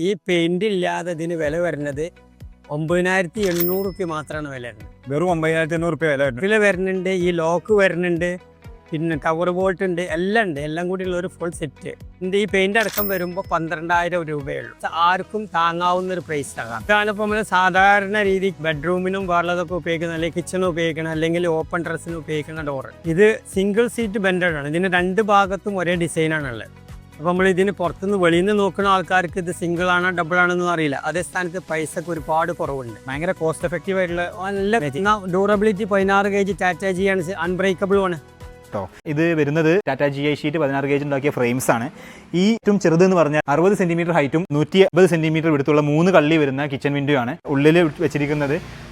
ഈ പെയിന്റ് ഇല്ലാതെ ഇതിന് വില വരുന്നത് ഒമ്പതിനായിരത്തി എണ്ണൂറ് റുപ്യ മാത്രമാണ് വില വരുന്നത്. വെറും ഒമ്പതിനായിരത്തി എണ്ണൂറ് റുപ്യ വില വരുന്നത്. വില വരുന്നുണ്ട് ഈ ലോക്ക് വരുന്നുണ്ട് പിന്നെ കവർ ബോൾട്ട് ഉണ്ട് എല്ലാം ഉണ്ട്. എല്ലാം കൂടി ഉള്ള ഒരു ഫുൾ സെറ്റ് ഇതിന്റെ ഈ പെയിന്റ് അടക്കം വരുമ്പോൾ പന്ത്രണ്ടായിരം രൂപയുള്ളൂ. ആർക്കും താങ്ങാവുന്ന ഒരു പ്രൈസ് ആകാം ഇതാണിപ്പോൾ നമ്മൾ സാധാരണ രീതി ബെഡ്റൂമിനും വേറുള്ളതൊക്കെ ഉപയോഗിക്കുന്ന അല്ലെങ്കിൽ കിച്ചണും ഉപയോഗിക്കണം അല്ലെങ്കിൽ ഓപ്പൺ ഡ്രസ്സിനും ഉപയോഗിക്കുന്ന ഡോർ ഇത് സിംഗിൾ സീറ്റ് ബെൻഡഡ് ആണ്. ഇതിന് രണ്ട് ഭാഗത്തും ഒരേ ഡിസൈനാണ് ഉള്ളത് അപ്പോൾ നമ്മൾ ഇതിന് പുറത്തുനിന്ന് വെളിയിൽ നിന്ന് നോക്കുന്ന ആൾക്കാർക്ക് ഇത് സിംഗിൾ ആണോ ഡബിൾ ആണെന്നും അറിയില്ല. അതേ സ്ഥാനത്ത് പൈസക്ക് ഒരുപാട് കുറവുണ്ട്. ഭയങ്കര കോസ്റ്റ് എഫക്റ്റീവ് ആയിട്ടുള്ള നല്ല ഡ്യൂറബിലിറ്റി പതിനാറ് കെ ജി ടാറ്റ ജി ആണ്. അൺബ്രേക്കബിൾ ആണ്. കേട്ടോ ഇത് വരുന്നത് ടാറ്റാ ജി ഐ ഷീറ്റ് പതിനാറ് ഗേജ് ഉണ്ടാക്കിയ ഫ്രെയിംസ് ആണ്. ഈ ഏറ്റവും ചെറുത് എന്ന് പറഞ്ഞാൽ അറുപത് സെന്റിമീറ്റർ ഹൈറ്റും നൂറ്റി അമ്പത് സെന്റിമീറ്റർ വിടുത്തുള്ള മൂന്ന് കള്ളി വരുന്ന കിച്ചൺ വിൻഡോ ആണ്. ഉള്ളിൽ വെച്ചിരിക്കുന്നത്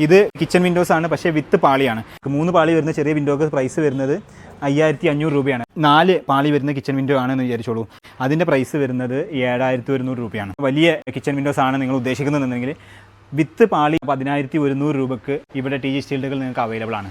ഇത് കിച്ചൺ വിൻഡോസ് ആണ് പക്ഷേ വിത്ത് പാളിയാണ്. മൂന്ന് പാളി വരുന്ന ചെറിയ വിൻഡോക്ക് പ്രൈസ് വരുന്നത് അയ്യായിരത്തി അഞ്ഞൂറ് രൂപയാണ്. നാല് പാളി വരുന്ന കിച്ചൺ വിൻഡോ ആണെന്ന് വിചാരിച്ചോളൂ. അതിന്റെ പ്രൈസ് വരുന്നത് ഏഴായിരത്തി ഒരുന്നൂറ് രൂപയാണ്. വലിയ കിച്ചൺ വിൻഡോസ് ആണ് നിങ്ങൾ ഉദ്ദേശിക്കുന്നതെന്നുണ്ടെങ്കിൽ വിത്ത് പാളി പതിനായിരത്തി ഒരുന്നൂറ് രൂപക്ക് ഇവിടെ ടി ജി സ്റ്റീൽഡുകൾ നിങ്ങൾക്ക് അവൈലബിൾ ആണ്.